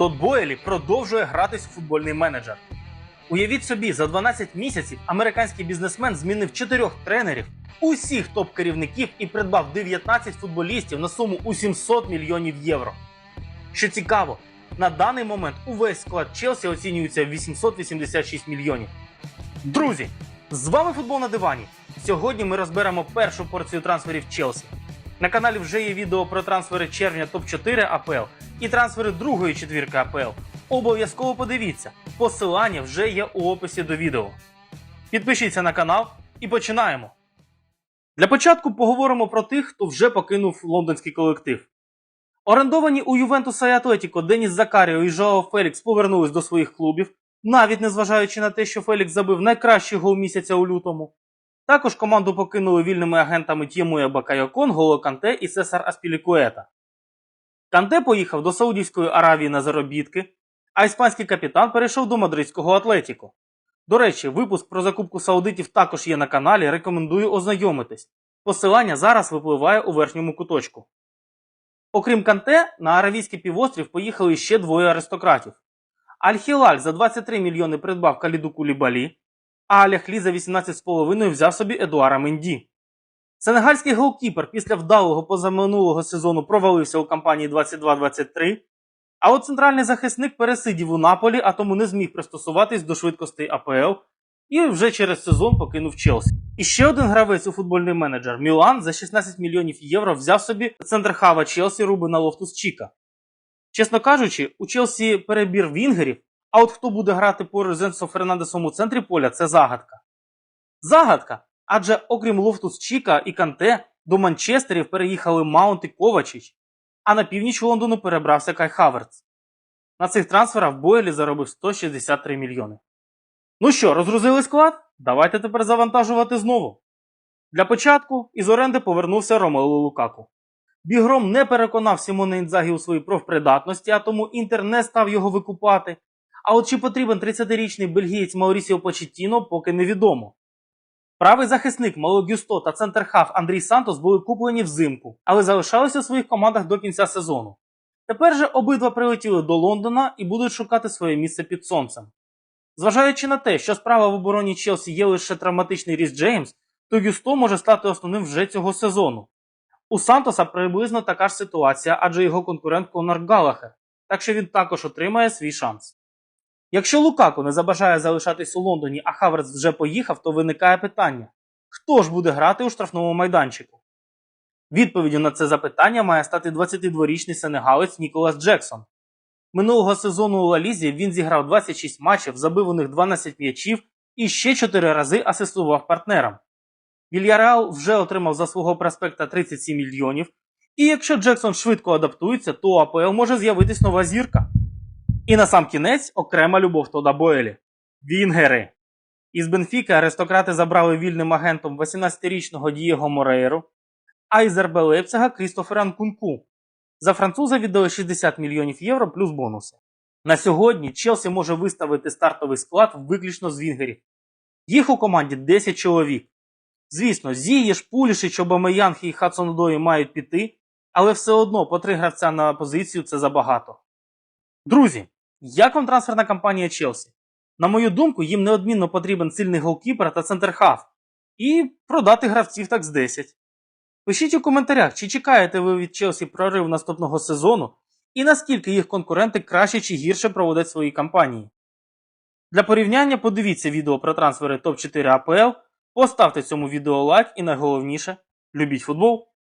Тот Бойлі продовжує гратись у футбольний менеджер. Уявіть собі, за 12 місяців американський бізнесмен змінив 4 тренерів, усіх топ-керівників і придбав 19 футболістів на суму у 700 мільйонів євро. Що цікаво, на даний момент увесь склад Челсі оцінюється в 886 мільйонів. Друзі, з вами футбол на дивані. Сьогодні ми розберемо першу порцію трансферів Челсі. На каналі вже є відео про трансфери червня топ-4 АПЛ і трансфери другої четвірки АПЛ. Обов'язково подивіться, посилання вже є у описі до відео. Підпишіться на канал і починаємо. Для початку поговоримо про тих, хто вже покинув лондонський колектив. Орендовані у Ювентуса і Атлетіко Деніс Закаріо і Жоао Фелікс повернулись до своїх клубів, навіть незважаючи на те, що Фелікс забив найкращий гол місяця у лютому. Також команду покинули вільними агентами Тємуя Бакайокон, Голо Канте і Сесар Аспілікуета. Канте поїхав до Саудівської Аравії на заробітки, а іспанський капітан перейшов до мадридського Атлетіко. До речі, випуск про закупку саудитів також є на каналі, рекомендую ознайомитись. Посилання зараз випливає у верхньому куточку. Окрім Канте, на Аравійський півострів поїхали ще двоє аристократів. Аль-Хілаль за 23 мільйони придбав Каліду Кулібалі, а Аляхлі за 18,5 взяв собі Едуара Менді. Сенегальський голкіпер після вдалого позаминулого сезону провалився у кампанії 22-23, а от центральний захисник пересидів у Наполі, а тому не зміг пристосуватись до швидкостей АПЛ і вже через сезон покинув Челсі. І ще один гравець у футбольний менеджер Мілан за 16 мільйонів євро взяв собі центрхава Челсі Рубина Лофтус Чіка. Чесно кажучи, у Челсі перебір вінгерів, а от хто буде грати поруч з Енсо Фернандесом у центрі поля це загадка. Загадка! Адже окрім Лофтус Чіка і Канте, до Манчестерів переїхали Маунт і Ковачич, а на північ Лондону перебрався Кай Хаверц. На цих трансферах Бойлі заробив 163 мільйони. Ну що, розгрузили склад? Давайте тепер завантажувати знову. Для початку із оренди повернувся Ромелу Лукаку. Бігром не переконав Сімона Інзагі у своїй профпридатності, а тому Інтер не став його викупати. А от чи потрібен 30-річний бельгієць Маурісіо Почеттіно, поки невідомо. Правий захисник Мало Гюсто та центрхаф Андрій Сантос були куплені взимку, але залишалися у своїх командах до кінця сезону. Тепер же обидва прилетіли до Лондона і будуть шукати своє місце під сонцем. Зважаючи на те, що справа в обороні Челсі є лише травматичний Ріс Джеймс, то Гюсто може стати основним вже цього сезону. У Сантоса приблизно така ж ситуація, адже його конкурент Конор Галахер, так що він також отримає свій шанс. Якщо Лукаку не забажає залишатись у Лондоні, а Хаверс вже поїхав, то виникає питання: хто ж буде грати у штрафному майданчику? Відповіддю на це запитання має стати 22-річний сенегалець Ніколас Джексон. Минулого сезону у Лалізі він зіграв 26 матчів, забив у них 12 м'ячів і ще 4 рази асистував партнерам. Вільяреал вже отримав за свого проспекта 37 мільйонів, і якщо Джексон швидко адаптується, то у АПЛ може з'явитись нова зірка. І на сам кінець окрема любов Тода Боелі. Вінгери. Із Бенфіки аристократи забрали вільним агентом 18-річного Дієго Морейру, а із РБ Лейпцига Крістофера Нкунку. За француза віддали 60 мільйонів євро плюс бонуси. На сьогодні Челсі може виставити стартовий склад виключно з вінгерів. Їх у команді 10 чоловік. Звісно, Зієш, Пулішич, Обамеянг і Хадсонодої мають піти, але все одно по три гравця на позицію це забагато. Друзі, як вам трансферна кампанія Челсі? На мою думку, їм неодмінно потрібен сильний голкіпер та центрхаф. І продати гравців так з 10. Пишіть у коментарях, чи чекаєте ви від Челсі прорив наступного сезону, і наскільки їх конкуренти краще чи гірше проводять свої кампанії. Для порівняння подивіться відео про трансфери топ-4 АПЛ, поставте цьому відео лайк і найголовніше любіть футбол.